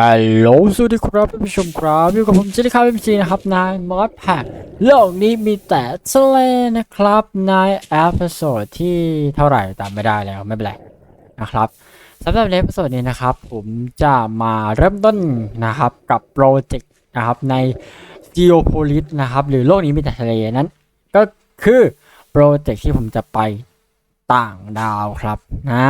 ฮัลโหลสวัสดีครับท่านผู้ชมครับอยู่กับผมเจนิคาเอ็มซีนะครับนายมอสแพคโลกนี้มีแต่ทะเลนะครับในเอพิโซดที่เท่าไหร่ตามไม่ได้แล้วไม่เป็นไรนะครับสำหรับในเอพิโซดนี้นะครับ ผมจะมาเริ่มต้นนะครับกับโปรเจกต์นะครับใน Geopolis นะครับ หรือโลกนี้มีแต่ทะเลนั้น ก็คือโปรเจกต์ที่ผมจะไป ต่างดาวครับอ่า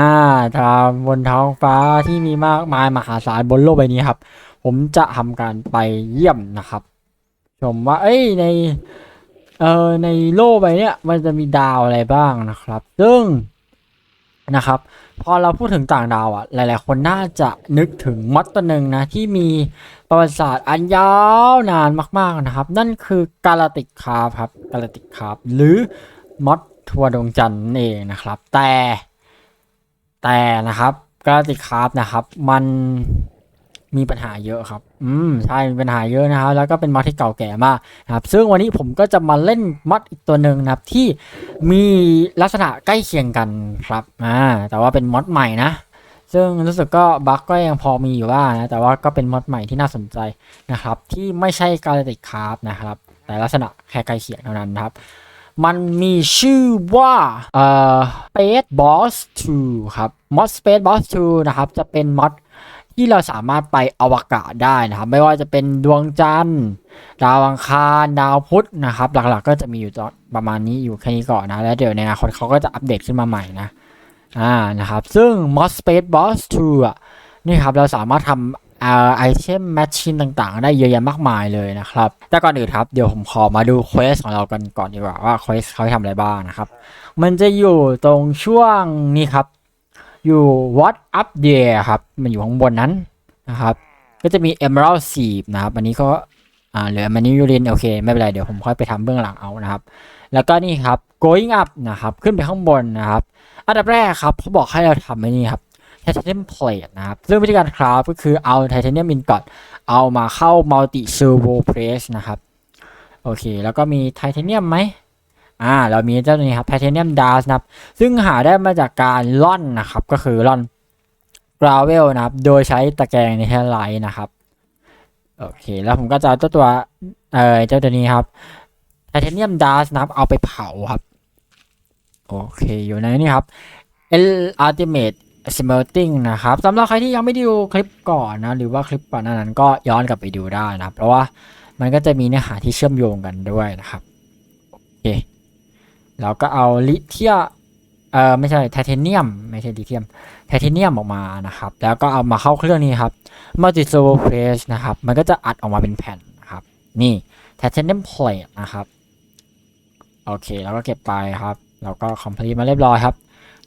ทางบนท้องฟ้าที่มีมากมายมหาศาลบนโลกใบนี้ครับ ผมจะทำการไปเยี่ยมนะครับ ชมว่า เอ้ยในเอ่อในโลกใบนี้มันจะมีดาวอะไรบ้างนะครับ ซึ่งนะครับ พอเราพูดถึงต่างดาวอะ หลาย ๆ คนน่าจะนึกถึงมอดตัวหนึ่งนะ ที่มีประวัติศาสตร์อันยาวนานมาก ๆ นะครับ นั่นคือกาลาติกคาร์ครับกาลาติกคาร์หรือมอด ทัวร์ดวงจันทร์นั่นเองนะครับ แต่แต่นะครับกาลาติกคาร์นะครับ มันมีปัญหาเยอะครับ อืมใช่มีปัญหาเยอะนะครับ แล้วก็เป็นมอดที่เก่าแก่มากนะครับ ซึ่งวันนี้ผมก็จะมาเล่นมอดอีกตัวหนึ่งนะครับ ที่มีลักษณะใกล้เคียงกันครับอ่าแต่ว่าเป็นมอดใหม่นะ ซึ่งรู้สึกก็บั๊กก็ยังพอมีอยู่บ้างนะ แต่ว่าก็เป็นมอดใหม่ที่น่าสนใจนะครับ ที่ไม่ใช่กาลติกคาร์นะครับ แต่ลักษณะแค่ใกล้เคียงเท่านั้นนะครับ มันมีชื่อว่าเอ่อ Space Boss 2 ครับ mod Space Boss 2 นะครับ จะเป็นมอดที่เราสามารถไปอวกาศได้นะครับ ไม่ว่าจะเป็นดวงจันทร์ ดาวอังคาร ดาวพุธนะครับ หลักๆ ก็จะมีอยู่ตอนประมาณนี้อยู่แค่นี้ก่อนนะ แล้วเดี๋ยวในอนาคตเขาก็จะอัปเดตขึ้นมาใหม่นะ อ่า นะครับ ซึ่ง mod Space Boss 2อะนี่ครับ เราสามารถทำ ไอเทมแมชชีนต่างๆ ได้เยอะแยะมากมายเลยนะครับ แต่ก่อนอื่นครับ เดี๋ยวผมขอมาดูเควสของเรากันก่อนดีกว่าว่าเควสเขาทำอะไรบ้างนะครับ มันจะอยู่ตรงช่วงนี้ครับ อยู่ what up there ครับ มันอยู่ข้างบนนั้นนะครับ ก็จะมี emerald s e e นะครับ อันนี้ก็อ่าเหลือมันนี้ยูรินโอเคไม่เป็นไร เดี๋ยวผมค่อยไปทำเบื้องหลังเอานะครับ แล้วก็นี่ครับ going up นะครับ ขึ้นไปข้างบนนะครับ อันดับแรกครับเขาบอกให้เราทำไอ้นี่ครับ titanium plate นะครับ ซึ่งวิธีการคราฟก็คือเอา titanium ingot เอามาเข้า multi servo press นะครับ โอเค แล้วก็มี titanium ไหมอ่า เรามีเจ้าตัวนี้ครับ titanium dust นะครับ ซึ่งหาได้มาจากการล่อนนะครับ ก็คือล่อน gravel นะครับ โดยใช้ตะแกรงในเทไลท์นะครับ โอเค แล้วผมก็จะเจ้าตัวเอ่อเจ้าตัวนี้ครับ titanium dust นะครับ เอาไปเผาครับ โอเค อยู่ในนี่ครับ L Ultimate Smelting นะครับสำหรับใครที่ยังไม่ดูคลิปก่อนนะ หรือว่าคลิปก่อนนานั้นก็ย้อนกลับไปดูได้นะครับเพราะว่ามันก็จะมีเนื้อหาที่เชื่อมโยงกันด้วยนะครับ โอเคเราก็เอาลิเทียเออไม่ใช่ไทเทเนียมไม่ใช่ลิเทียมไทเทเนียมออกมานะครับ แล้วก็เอามาเข้าเครื่องนี้ครับมัลติโซเพรสนะครับ มันก็จะอัดออกมาเป็นแผ่นนะครับ นี่ไทเทเนียมเพลทนะครับ โอเค แล้วก็เก็บไปครับเราก็คอมพลีทมาเรียบร้อยครับ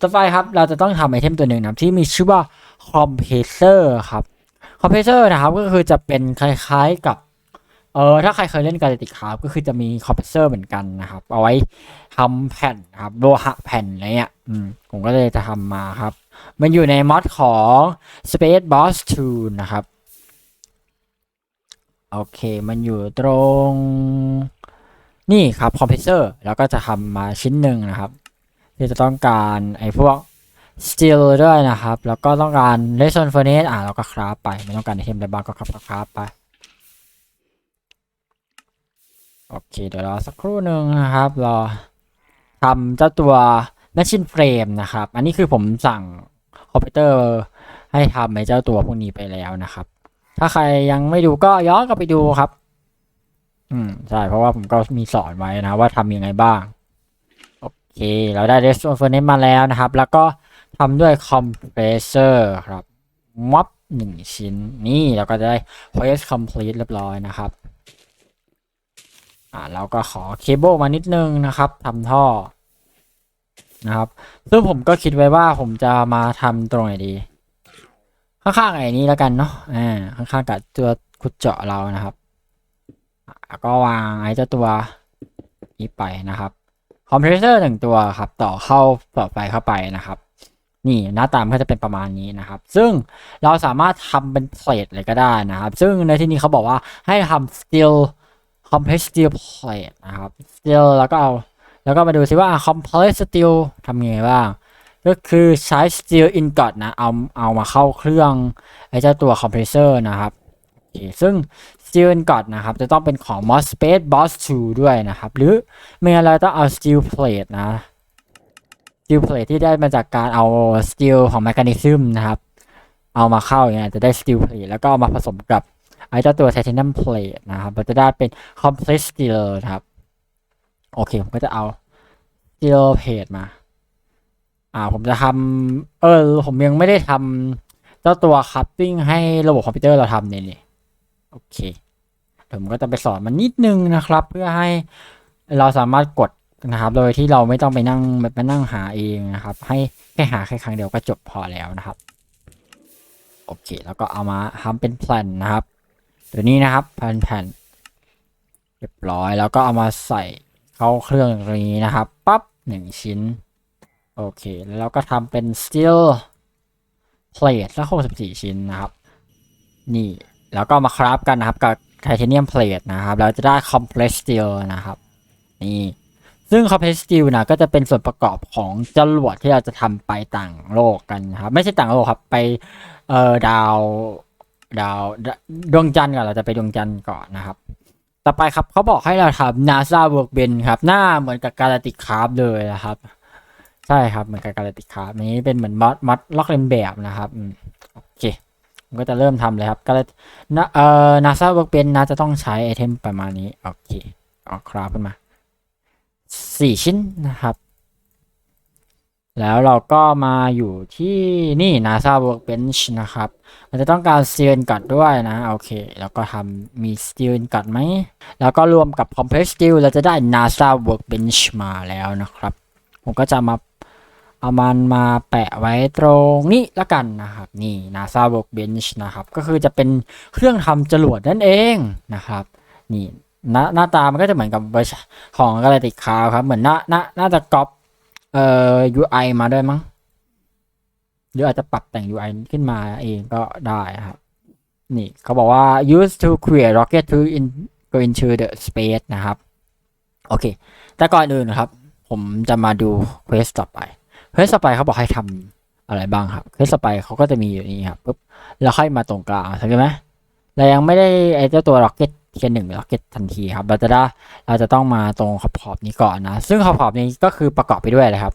ต่อไปครับเราจะต้องทำไอเทมตัวหนึ่งนะครับที่มีชื่อว่า compressor ครับ compressor นะครับก็คือจะเป็นคล้ายๆกับเออถ้าใครเคยเล่นกาลติกครับก็คือจะมี compressor เหมือนกันนะครับ เอาไว้ทำแผ่นครับโลหะแผ่นอะไรเงี้ยอืมผมก็เลยจะทำมาครับ มันอยู่ในมอดของ Space Boss 2 นะครับ โอเคมันอยู่ตรง นี่ครับ compressor แล้วก็จะทำมาชิ้นหนึ่งนะครับ ที่จะต้องการไอ้พวก steel ด้วยนะครับ แล้วก็ต้องการ redstone furnace อะเราก็คราฟไป ไม่ต้องการไอเทมอะไรบ้างก็คราฟคราฟไป โอเค เดี๋ยวรอสักครู่หนึ่งนะครับรอทำเจ้าตัว machine frame นะครับ อันนี้คือผมสั่งคอมพิวเตอร์ให้ทำไอ้เจ้าตัวพวกนี้ไปแล้วนะครับ ถ้าใครยังไม่ดูก็ย้อนกลับไปดูครับ อืมใช่เพราะว่าผมก็มีสอนไว้นะว่าทำยังไงบ้าง เค เราได้ r e s t o n furnace มาแล้วนะครับ แล้วก็ทำด้วย compressor ครับม็อบหนึ่งชิ้น นี่เราก็จะได้ quest complete เรียบร้อยนะครับ อ่าเราก็ขอเคเบิลมานิดนึงนะครับทำท่อนะครับซึ่งผมก็คิดไว้ว่าผมจะมาทำตรงไหนดี ข้างๆไอ้นี้แล้วกันเนาะอ่าข้างๆกับตัวขุดเจาะเรานะครับก็วางไอ้เจ้าตัวนี้ไปนะครับ คอมเพรสเซอร์หนึ่งตัวครับ ต่อเข้าต่อไปเข้าไปนะครับ นี่หน้าตามก็จะเป็นประมาณนี้นะครับ ซึ่งเราสามารถทำเป็นเพลทเลยก็ได้นะครับ ซึ่งในที่นี้เขาบอกว่าให้ทำ steel compress steel plate นะครับ steel แล้วก็เอาแล้วก็มาดูซิว่า compress steel ทำยังไงบ้าง ก็คือใช้ steel ingot นะ เอาเอามาเข้าเครื่องไอ้เจ้าตัวคอมเพรสเซอร์นะครับซึ่ง steel ingot นะครับ จะต้องเป็นของ MOSFET boss 2 ด้วยนะครับ หรือไม่งั้นเราต้องเอา steel plate นะ steel plate ที่ได้มาจากการเอา steel ของ mechanism นะครับ เอามาเข้าอย่างเงี้ยจะได้ steel plate แล้วก็เอามาผสมกับไอ้เจ้าตัว titanium plate นะครับเราจะได้เป็น complex steel นะครับ โอเค ผมก็จะเอา steel plate มา อ่า ผมจะทำเออ ผมยังไม่ได้ทำเจ้าตัว cutting ให้ระบบคอมพิวเตอร์เราทำเนี่ยนี่ โอเค ผมก็จะไปสอนมันนิดนึงนะครับ เพื่อให้เราสามารถกดนะครับ โดยที่เราไม่ต้องไปนั่งไปนั่งหาเองนะครับ ให้แค่หาแค่ครั้งเดียวก็จบพอแล้วนะครับ โอเค แล้วก็เอามาทำเป็นแผ่นนะครับเดี๋ยวนี้นะครับแผ่นแผ่นเรียบร้อยแล้วก็เอามาใส่เข้าเครื่องตรงนี้นะครับปั๊บหนึ่งชิ้น โอเค แล้วเราก็ทำเป็น steel plate แล้ว64ชิ้นนะครับ นี่ แล้วก็มาคราฟกันนะครับกับ titanium plate นะครับเราจะได้ complex steel นะครับนี่ซึ่ง complex steel นะก็จะเป็นส่วนประกอบของจรวดที่เราจะทำไปต่างโลกกันครับ ไม่ใช่ต่างโลกครับไปเอ่อดาวดาวดวงจันทร์ก่อนเราจะไปดวงจันทร์ก่อนนะครับ ต่อไปครับเขาบอกให้เราทำ NASA Workbench ครับ หน้าเหมือนกับ Galactic Craft เลยนะครับ ใช่ครับเหมือนกับการติกครับนี้เป็นเหมือนมัดมัดล็อกเลียนแบบนะครับโอเผมก็จะเริ่มทำเลยครับ ก็เลยนะเอ่อนาซาเวิร์กเป็นน่าจะต้องใช้ไอเทมประมาณนี้ โอเคเอาคราฟขึ้นมาสี่ชิ้นนะครับ แล้วเราก็มาอยู่ที่นี่ NASA Workbench นะครับ มันจะต้องการ steel ingot ด้วยนะ โอเค แล้วก็ทำมี steel ingot ไหม แล้วก็รวมกับ compress steel เราจะได้ NASA Workbench มาแล้วนะครับ ผมก็จะมา เอามันมาแปะไว้ตรงนี้ละกันนะครับ นี่ NASA Workbench นะครับ ก็คือจะเป็นเครื่องทำจรวดนั่นเองนะครับ นี่หน้าหน้าตามันก็จะเหมือนกับของ Galactic Craft ครับ เหมือนน่าน่าน่าจะก๊อปเอ่อ UI มาด้วยมั้งหรืออาจจะปรับแต่ง UI ขึ้นมาเองก็ได้ครับ นี่เขาบอกว่า used to create rocket to in, go into the space นะครับ โอเค แต่ก่อนอื่นนะครับ ผมจะมาดูเควสต่อไป เควสไปเขาบอกให้ทำอะไรบ้างครับเควสไปเขาก็จะมีอยู่นี่ครับปุ๊บแล้วค่อยมาตรงกลางใช่ไหมเรายังไม่ได้ไอ้เจ้าตัวร็อกเก็ตเทียนหนึ่งร็อกเก็ตทันทีครับเราจะได้เราจะต้องมาตรงขอบขอบนี้ก่อนนะ ซึ่งขอบขอบนี้ก็คือประกอบไปด้วยอะไรครับ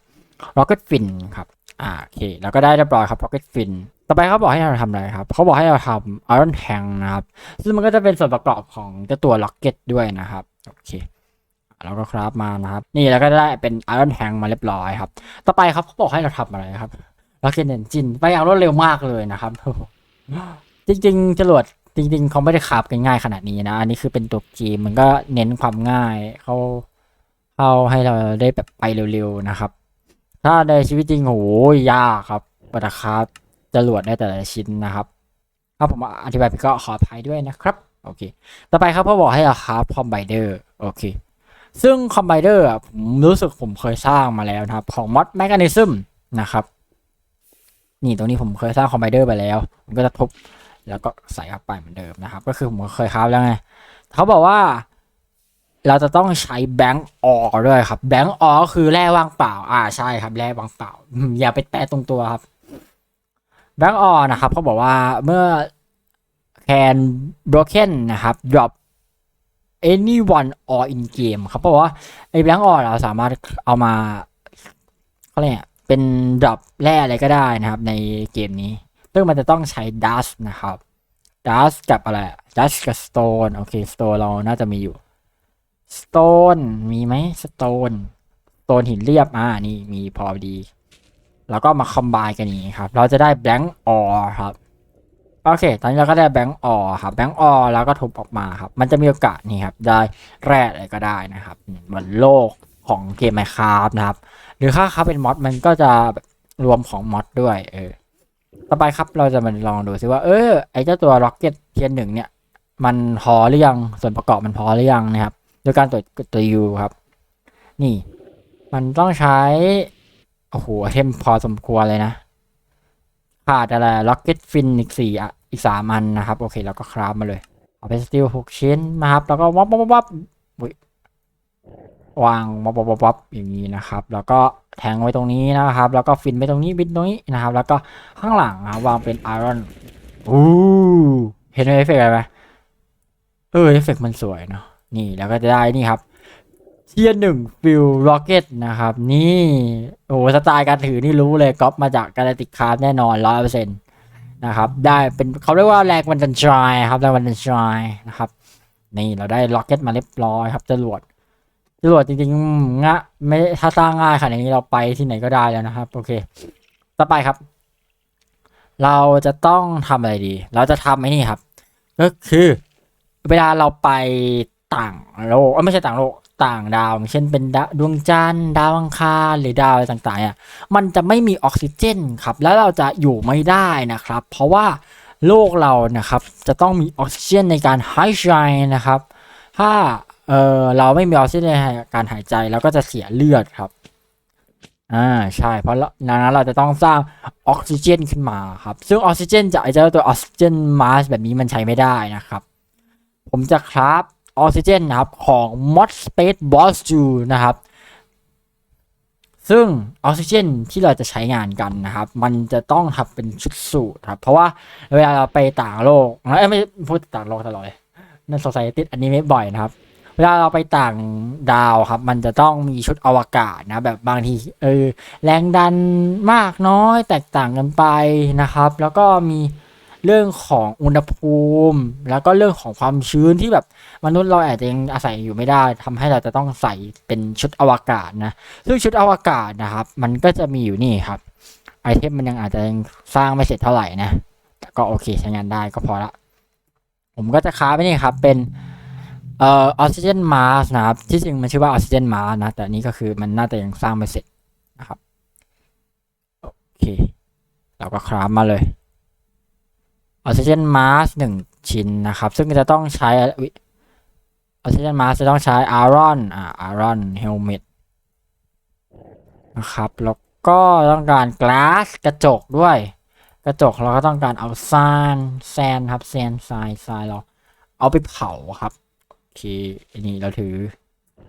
ร็อกเก็ตฟินครับอ่าโอเคแล้วก็ได้เรียบร้อยครับร็อกเก็ตฟินต่อไปเขาบอกให้เราทำอะไรครับเขาบอกให้เราทำ Iron Tank นะครับ ซึ่งมันก็จะเป็นส่วนประกอบของเจ้าตัวล็อกเก็ตด้วยนะครับโอเค แล้วก็คราฟมานะครับ นี่แล้วก็ได้เป็น Iron Tank มาเรียบร้อยครับ ต่อไปครับเขาบอกให้เราทำอะไรครับ Rocket Engine ไปอย่างรวดเร็วมากเลยนะครับ จริงๆจรวดจริง ๆเขาไม่ได้คราฟกันง่ายขนาดนี้นะ อันนี้คือเป็นตัวเกมมันก็เน้นความง่ายเขาเข้าให้เราได้แบบไปเร็วๆนะครับ ถ้าในชีวิตจริงโหยากครับปัตคาจรวดได้แต่ละชิ้นนะครับ ถ้าผมอธิบายผิดก็ขออภัยด้วยนะครับ โอเค ต่อไปครับเขาบอกให้เราคราฟคอมไบเดอร์ โอเค ซึ่งคอมไบเดอร์ผมรู้สึกผมเคยสร้างมาแล้วนะครับ ของ mod mechanism นะครับนี่ตรงนี้ผมเคยสร้างคอมไบเดอร์ไปแล้วผมก็จะทุบแล้วก็ใส่เข้าไปเหมือนเดิมนะครับ ก็คือผมเคยคราฟแล้วไงเขาบอกว่า เราจะต้องใช้แบงก์ออด้วยครับแบงก์ออคือแร่ว่างเปล่า อ่าใช่ครับแร่ว่างเปล่าอืมอย่าไปแปะตรงตัวครับแบงก์ออนะครับเขาบอกว่าเมื่อ can broken นะครับ drop anyone or in game ครับเพราะว่าไอ้แบงก์ออเราสามารถเอามาเขาเรียกอะไรเป็นดรอปแร่อะไรก็ได้นะครับ ในเกมนี้ ซึ่งมันจะต้องใช้ dust นะครับ dust กับอะไร dust กับ stone โอเค stone เราน่าจะมีอยู่ stone มีไหม stone stone หินเรียบอ่านี่มีพอดี แล้วก็มา combine กันนี้ครับ เราจะได้ blank or ครับ โอเค ตอนนี้เราก็ได้แบงก์ออครับแบงก์ออแล้วก็ทุบออกมาครับ มันจะมีโอกาสนี่ครับ ได้แร่อะไรก็ได้นะครับเหมือนโลกของเกมไมคราฟนะครับ หรือถ้าเขาเป็นมอดมันก็จะรวมของมอดด้วย เออ ต่อไปครับเราจะมาลองดูซิว่า เออ ไอเจ้าตัวร็อกเก็ตเทียนหนึ่งเนี่ย มันพอหรือยัง ส่วนประกอบมันพอหรือยังนะครับ โดยการตัวจตัวยูครับ นี่ มันต้องใช้ โอ้โหเทมพอสมควรเลยนะ ขาดอะไรล็อกเก็ตฟินอีกสี่อะอีกสามอันนะครับ โอเคแล้วก็คราฟมาเลย เอาไปสติลหกชิ้นนะครับ แล้วก็วับวับวับวับอุ๊ยวางวับวับวับวับอย่างนี้นะครับ แล้วก็แทงไว้ตรงนี้นะครับ แล้วก็ฟินไว้ตรงนี้บินตรงนี้นะครับ แล้วก็ข้างหลังนะครับวางเป็นไอรอนอู้เห็นเอฟเฟกต์อะไรไหมเออเอฟเฟกต์มันสวยเนาะนี่แล้วก็จะได้นี่ครับ เทียหนึ่งฟิลโรเก็ตนะครับ นี่โอ้สไตล์การถือนี่รู้เลยก๊อปมาจากกาแลติกคาร์แน่นอนร้อยเปอร์เซ็นต์นะครับ ได้เป็นเขาเรียกว่าแรงวันดันชายครับแรงวันดันชายนะครับ นี่เราได้ล็อกเก็ตมาเรียบร้อยครับจรวดจรวดจริงๆงะไม่ถ้าสร้างง่ายขนาดนี้เราไปที่ไหนก็ได้แล้วนะครับ โอเค ต่อไปครับ เราจะต้องทำอะไรดี เราจะทำไอ้นี่ครับ ก็คือ เวลาเราไปต่างโลกอ้ยไม่ใช่ต่างโลก ต่างดาว เช่นเป็นดดวงจันทร์ดาวอังคารหรือดาวอะไรต่างๆเนี่ยมันจะไม่มีออกซิเจนครับ แล้วเราจะอยู่ไม่ได้นะครับ เพราะว่าโลกเรานะครับจะต้องมีออกซิเจนในการหายใจนะครับ ถ้าเออเราไม่มีออกซิเจนในการหายใจเราก็จะเสียเลือดครับอ่าใช่ เพราะดังนั้นเราจะต้องสร้างออกซิเจนขึ้นมาครับ ซึ่งออกซิเจนจากไอ้เจ้าตัวออกซิเจนมาสแบบนี้มันใช้ไม่ได้นะครับ ผมจะคราฟ ออกซิเจนนะครับของ Mod Space Boss 2นะครับ ซึ่งออกซิเจนที่เราจะใช้งานกันนะครับ มันจะต้องทำเป็นชุดสูตรครับ เพราะว่าเวลาเราไปต่างโลกเอ้ยไม่พูดต่างโลกตลอดเลยนั่นสงสัยติดอันนี้ไม่บ่อยนะครับ เวลาเราไปต่างดาวครับ มันจะต้องมีชุดอวกาศนะ แบบบางทีเออแรงดันมากน้อยแตกต่างกันไปนะครับ แล้วก็มี เรื่องของอุณหภูมิ แล้วก็เรื่องของความชื้นที่แบบมนุษย์เราอาจจะยังอาศัยอยู่ไม่ได้ทำให้เราจะต้องใส่เป็นชุดอวกาศนะซึ่งชุดอวกาศนะครับ มันก็จะมีอยู่นี่ครับไอเทมมันยังอาจจะยังสร้างไม่เสร็จเท่าไหร่นะแต่ก็โอเคใช้งานได้ก็พอละ ผมก็จะค้าไปนี่ครับเป็นเอ่อออกซิเจนมาสนะครับ ที่จริงมันชื่อว่าออกซิเจนมาสนะ แต่นนี้ก็คือมันน่าจะยังสร้างไม่เสร็จนะครับ โอเค เราก็คราฟมาเลย ออกซิเจนมาสหนึ่งชิ้นนะครับ ซึ่งจะต้องใช้ออกซิเจนมาสจะต้องใช้อารอนอ่าอารอนเฮลเมตนะครับ แล้วก็ต้องการก a าสกระจกด้วย กระจกเราก็ต้องการเอาซานแซนครับแซนทรายทรายเรา เอาไปเผาครับโอเคอันนี้เราถือ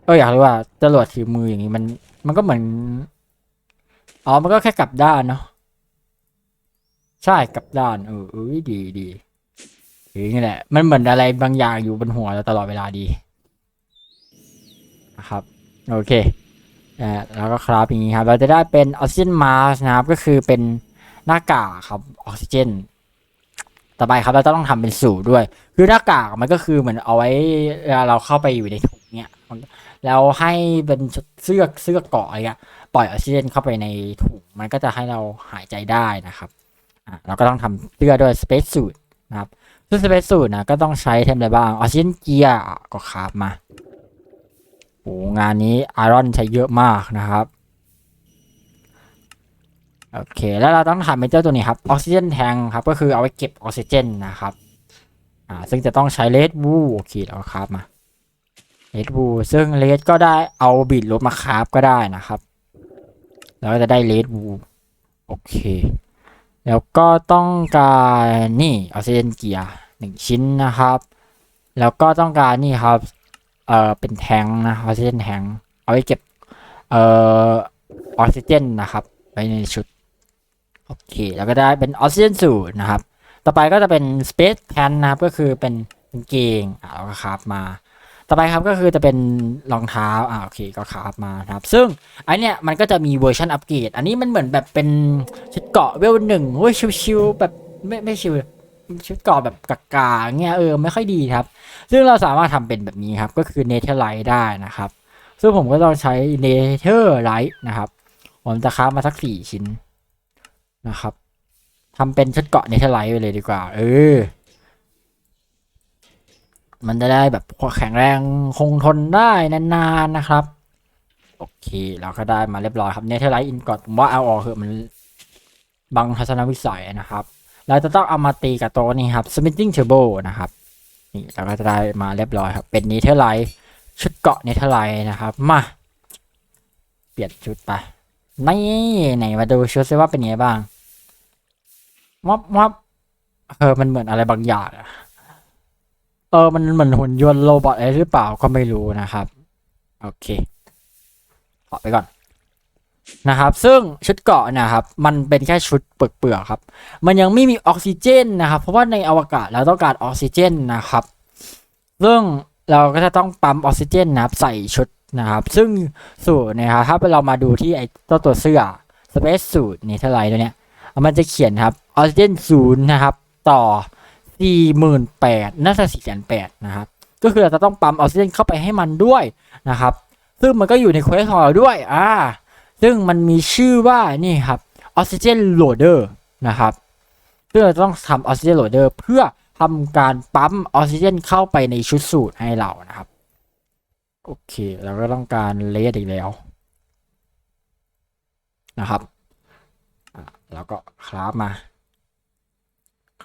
เอออยากรู้ว่าจรวดถือมืออย่างนี้มัน มันก็เหมือนอ๋อมันก็แค่กลับด้านเนาะ ใช่กับด้านเออเออดีดีอย่างนี้แหละ มันเหมือนอะไรบางอย่างอยู่บนหัวเราตลอดเวลาดีนะครับ โอเคอ่าแล้วก็ครับอย่างนี้ครับ เราจะได้เป็นออกซิเจนมาสนะครับ ก็คือเป็นหน้ากากครับออกซิเจน ต่อไปครับเราจะต้องทำเป็นสูตรด้วย คือหน้ากากมันก็คือเหมือนเอาไว้เราเข้าไปอยู่ในถุงเนี่ยแล้วให้เป็นเสื้อเสื้อเกาะอะไรเงี้ยปล่อยออกซิเจนเข้าไปในถุงมันก็จะให้เราหายใจได้นะครับ เราก็ต้องทำเสื้อด้วยสเปซสูตรนะครับซึ่งสเปซสูตรนะก็ต้องใช้เทมอะไรบ้างออกซิเจนเกียร์ก็คราบมาโอ้งานนี้ไอรอนใช้เยอะมากนะครับโอเค แล้วเราต้องทำเป็นเจ้าตัวนี้ครับออกซิเจนแทงครับ ก็คือเอาไว้เก็บออกซิเจนนะครับอ่าซึ่งจะต้องใช้เลดวูโอเคแล้วคราบมาเลดวูซึ่งเลดก็ได้เอาบีดลบมาคราบก็ได้นะครับ แล้วก็จะได้เลดวูโอเค แล้วก็ต้องการนี่ออกซิเจนเกียร์หนึ่งชิ้นนะครับ แล้วก็ต้องการนี่ครับเอ่อเป็นแทงค์นะออกซิเจนแทงค์เอาไว้เก็บเอ่อออกซิเจนนะครับไว้ในชุดโอเคแล้วก็ได้เป็นออกซิเจนสูตรนะครับ ต่อไปก็จะเป็น Space Pan นะครับก็คือเป็นเกงเราก็คราฟมา ต่อไปครับก็คือจะเป็นรองเท้าอ่าโอเคก็คราฟมาครับ ซึ่งไอเนี้ยมันก็จะมีเวอร์ชันอัปเกรดอันนี้มันเหมือนแบบเป็นชุดเกาะเวลหนึ่งเว้ยชิวๆแบบไม่ไม่ชิวชุดเกาะแบบกากาๆเงี้ยเออไม่ค่อยดีครับ ซึ่งเราสามารถทำเป็นแบบนี้ครับ ก็คือเนเธอร์ไลท์ได้นะครับ ซึ่งผมก็ต้องใช้เนเธอร์ไลท์นะครับ ผมจะคราฟมาสักสี่ชิ้นนะครับทำเป็นชุดเกาะเนเธอร์ไลท์ไปเลยดีกว่า เออ มันจะได้แบบแข็งแรงคงทนได้นานๆนะครับ โอเค เราก็ได้มาเรียบร้อยครับเนเธอร์ไลท์อินกอดผมว่าเอาออกเถอะมันบังทัศนวิสัยนะครับ เราจะต้องเอามาตีกับตัวนี้ครับ Smithing Turbo นะครับ นี่เราก็จะได้มาเรียบร้อยครับ เป็นเนเธอร์ไลท์ชุดเกาะเนเธอร์ไลท์นะครับ มาเปลี่ยนชุดไปนี่ไหนมาดูชุดซิว่าเป็นไงบ้างวับวับเออมันเหมือนอะไรบางอย่างอะ เออมันเหมือนหุ่นยนต์โรบอทอะไรหรือเปล่าก็ไม่รู้นะครับ โอเคขอไปก่อนนะครับ ซึ่งชุดเกาะนะครับ มันเป็นแค่ชุดเปลือกๆครับ มันยังไม่มีออกซิเจนนะครับ เพราะว่าในอวกาศเราต้องการออกซิเจนนะครับซึ่งเราก็จะต้องปั๊มออกซิเจนนะครับใส่ชุดนะครับ ซึ่งสูตรนะครับถ้าเรามาดูที่ไอ้ตัวตัวเสื้อ Space Suit นี่เท่าไหร่ตัวเนี้ยมันจะเขียนครับออกซิเจนศูนย์นะครับ ต่อ สี่หมื่นแปดน่าจะสี่แสนแปดนะครับก็คือเราจะต้องปั๊มออกซิเจนเข้าไปให้มันด้วยนะครับซึ่งมันก็อยู่ในเควสของเราด้วยอ่าซึ่งมันมีชื่อว่านี่ครับออกซิเจนโหลเดอร์นะครับซึ่งเราต้องทำออกซิเจนโหลเดอร์เพื่อทำการปั๊มออกซิเจนเข้าไปในชุดสูตรให้เรานะครับโอเคเราก็ต้องการเลสอีกแล้วนะครับแล้วก็คราฟมา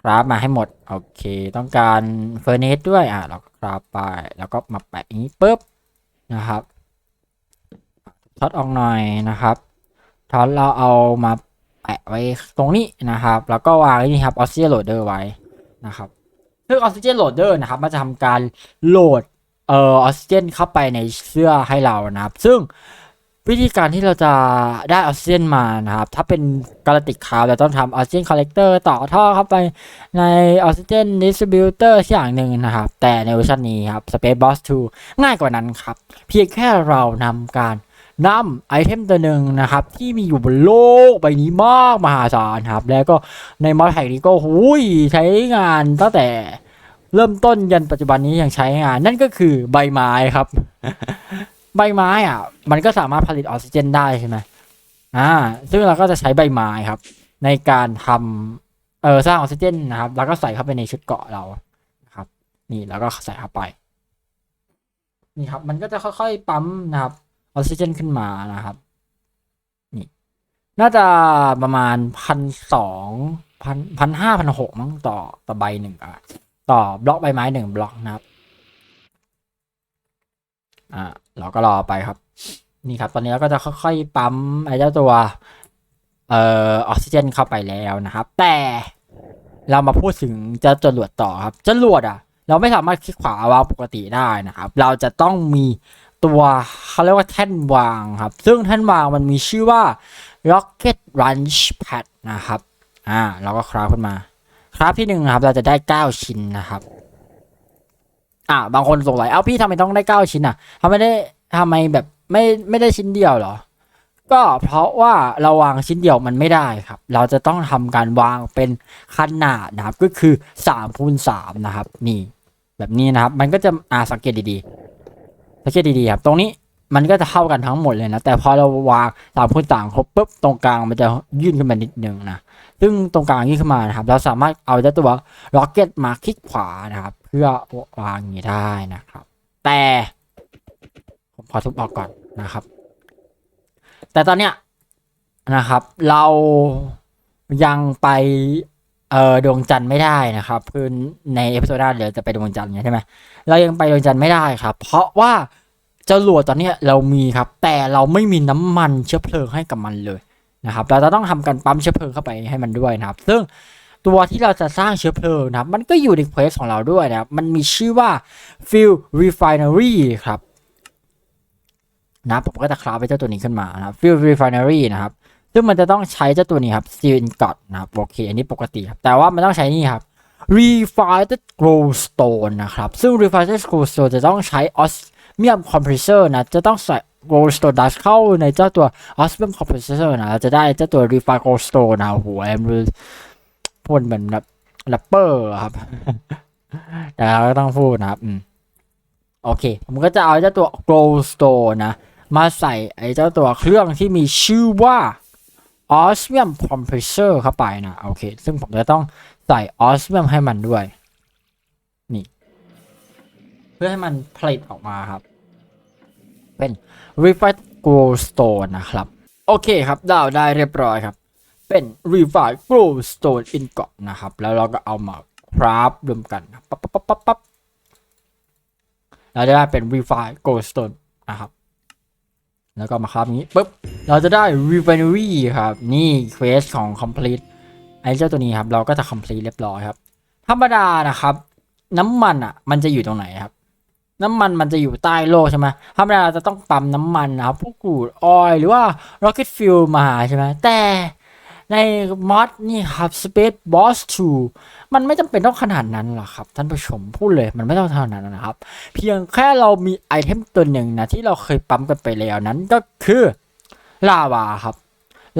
ราฟมาให้หมด โอเค ต้องการเฟอร์เนสด้วยอะเราก็คราฟไป แล้วก็มาแปะอย่างนี้ปุ๊บนะครับท็อตออกหน่อยนะครับท็อตเราเอามาแปะไว้ตรงนี้นะครับ แล้วก็วางนี่ครับออกซิเจนโหลดเดอร์ไว้นะครับซึ่งออกซิเจนโหลดเดอร์นะครับมันจะทำการโหลดเอ่อออกซิเจนเข้าไปในเสื้อให้เรานะครับ ซึ่ง วิธีการที่เราจะได้ออกซิเจนมานะครับ ถ้าเป็นกาลติกคาวเราต้องทำออกซิเจนคอลเลกเตอร์ต่อท่อเข้าไปในออกซิเจนดิสติบิวเตอร์ที่อย่างหนึ่งนะครับ แต่ในเวอร์ชันนี้ครับ Space Boss 2 ง่ายกว่านั้นครับ เพียงแค่เรานำการนำไอเทมตัวหนึ่งนะครับ ที่มีอยู่บนโลกใบนี้มากมหาศาลครับ แล้วก็ในมอดแท็กนี้ก็หุยใช้งานตั้งแต่เริ่มต้นยันปัจจุบันนี้ยังใช้งาน นั่นก็คือใบไม้ครับ ใบไม้อะ มันก็สามารถผลิตออกซิเจนได้ใช่ไหมอ่า ซึ่งเราก็จะใช้ใบไม้ครับ ในการทำเออสร้างออกซิเจนนะครับ แล้วก็ใส่เข้าไปในชุดเกาะเรานะครับ นี่แล้วก็ใส่เข้าไป นี่ครับ มันก็จะค่อยๆปั๊มนะครับออกซิเจนขึ้นมานะครับ นี่ น่าจะประมาณพันสองพันพันห้าพันหกมั้งต่อต่อใบหนึ่งอะต่อบล็อกใบไม้หนึ่งบล็อกนะครับ อ่า เราก็รอไปครับ นี่ครับ ตอนนี้เราก็จะค่อยๆปั๊มไอ้เจ้าตัวเอ่อออกซิเจนเข้าไปแล้วนะครับ แต่เรามาพูดถึงจะจรวดต่อครับจรวดอะ เราไม่สามารถคลิกขวาวางปกติได้นะครับ เราจะต้องมีตัวเขาเรียกว่าแท่นวางครับ ซึ่งแท่นวางมันมีชื่อว่า rocket launch pad นะครับ อ่า เราก็คราฟขึ้นมา คราฟที่หนึ่งนะครับ เราจะได้เก้าชิ้นนะครับ อ่าบางคนสงสัยเอ้าพี่ทำไมต้องได้เก้าชิ้นอะทำไมได้ทำไมแบบไม่ไม่ได้ชิ้นเดียวเหรอ ก็เพราะว่าเราวางชิ้นเดียวมันไม่ได้ครับ เราจะต้องทำการวางเป็นขนาดนะครับ ก็คือสามคูณสามนะครับ นี่ แบบนี้นะครับ มันก็จะอ่าสังเกตดีๆสังเกตดีๆครับ ตรงนี้มันก็จะเข้ากันทั้งหมดเลยนะ แต่พอเราวางสามคูณสามครบปุ๊บตรงกลางมันจะยื่นขึ้นมานิดนึงนะ ซึ่งตรงกลางยื่นขึ้นมานะครับ เราสามารถเอาเจ้าตัวล็อกเก็ตมาคลิกขวานะครับ เพื่อวางอย่างนี้ได้นะครับ แต่ผมขอทุบออกก่อนนะครับ แต่ตอนเนี้ยนะครับ เรายังไปเอ่อดวงจันทร์ไม่ได้นะครับคือในเอพิโซดหน้าเดี๋ยวจะไปดวงจันทร์ไงใช่ไหมเรายังไปดวงจันทร์ไม่ได้ครับ เพราะว่าจรวดตอนนี้เรามีครับ แต่เราไม่มีน้ำมันเชื้อเพลิงให้กับมันเลยนะครับ เราจะต้องทำการปั๊มเชื้อเพลิงเข้าไปให้มันด้วยนะครับ ซึ่ง ตัวที่เราจะสร้างเชื้อเพลิงนะครับมันก็อยู่ในเควสของเราด้วยนะครับมันมีชื่อว่า Fuel Refinery ครับนะผมก็จะคราฟไปเจ้าตัวนี้ขึ้นมานะครับ Fuel Refinery นะครับซึ่งมันจะต้องใช้เจ้าตัวนี้ครับ Steel Ingot นะครับโอเคอันนี้ปกติครับแต่ว่ามันต้องใช้นี่ครับ Refined Glowstone นะครับซึ่ง Refined Glowstone จะต้องใช้ Osmium Compressor นะจะต้องใส่ Glowstone Dust เข้าในเจ้าตัว Osmium Compressor นะเราจะได้เจ้าตัว Refined Glowstone นะโอ้โหแอมรู้ พูดเหมือนแบบแรปเปอร์ครับแต่เราก็ต้องพูดนะครับโอเค ผมก็จะเอาเจ้าตัว Glowstone นะ มาใส่ไอ้เจ้าตัวเครื่องที่มีชื่อว่า Osmium Compressor เข้าไปนะ โอเค ซึ่งผมจะต้องใส่ Osmium ให้มันด้วย นี่ เพื่อให้มันผลิตออกมาครับ เป็น Refined Glowstone นะครับ โอเคครับดาวได้เรียบร้อยครับ เป็น Refined Glowstone Ingot นะครับ แล้วเราก็เอามาคราฟรวมกันปั๊บปั๊บปั๊บปั๊บปั๊บเราจะได้เป็น Refined Glowstone นะครับ แล้วก็มาครับนี้ปุ๊บ เราจะได้ refinery ครับ นี่เควสของ complete ไอ้เจ้าตัวนี้ครับ เราก็จะ complete เรียบร้อยครับ ธรรมดานะครับ น้ำมันอะ มันจะอยู่ตรงไหนครับน้ำมันมันจะอยู่ใต้โลกใช่ไหมธรรมดาเราจะต้องปั๊มน้ำมันนะครับ พวกกูดออยหรือว่า rocket fuel มาใช่ไหมแต่ ในมอดนี่ครับ Space Boss 2 มันไม่จำเป็นต้องขนาดนั้นหรอกครับ ท่านผู้ชมพูดเลยมันไม่ต้องขนาดนั้นนะครับ เพียงแค่เรามีไอเทมตัวหนึ่งนะ ที่เราเคยปั๊มกันไปแล้วนั้นก็คือลาวาครับ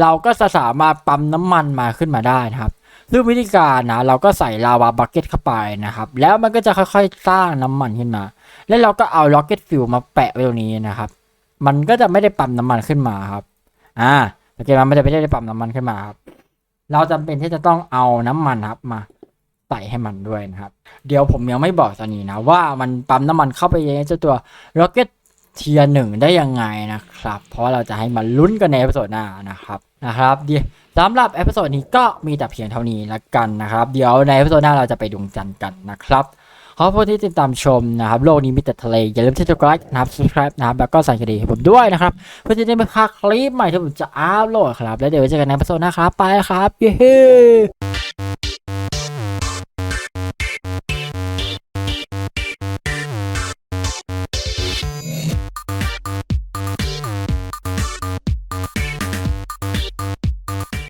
เราก็จะสามารถปั๊มน้ำมันมาขึ้นมาได้นะครับซึ่งวิธีการนะเราก็ใส่ลาวาบักเก็ตเข้าไปนะครับ แล้วมันก็จะค่อยๆสร้างน้ำมันขึ้นมา แล้วเราก็เอาล็อกเก็ตฟิลมาแปะไว้ตรงนี้นะครับ มันก็จะไม่ได้ปั๊มน้ำมันขึ้นมาครับ อ่า โอเคมันไม่ได้ไม่ได้ปั๊มน้ำมันขึ้นมาครับ เราจำเป็นที่จะต้องเอาน้ำมันครับมาใส่ให้มันด้วยนะครับ เดี๋ยวผมยังไม่บอกตอนนี้นะว่ามันปั๊มน้ำมันเข้าไปในเจ้าตัว Rocket เทียหนึ่งได้ยังไงนะครับ เพราะเราจะให้มาลุ้นกันในเอพิโซดหน้านะครับนะครับดีสำหรับเอพิโซดนี้ก็มีแต่เพียงเท่านี้ละกันนะครับ เดี๋ยวในเอพิโซดหน้าเราจะไปดวงจันทร์กันนะครับ ขอบคุณที่ติดตามชมนะครับโลกนี้มีแต่ทะเล อย่าลืมที่จะกดไลค์นะครับ subscribe นะครับแล้วก็สั่นกระดิ่งให้ผมด้วยนะครับ เพื่อที่จะได้ไม่พลาดคลิปใหม่ที่ผมจะอัพโหลดครับ แล้วเดี๋ยวไว้เจอกันในพิโซดหน้าครับ ไปครับ เย้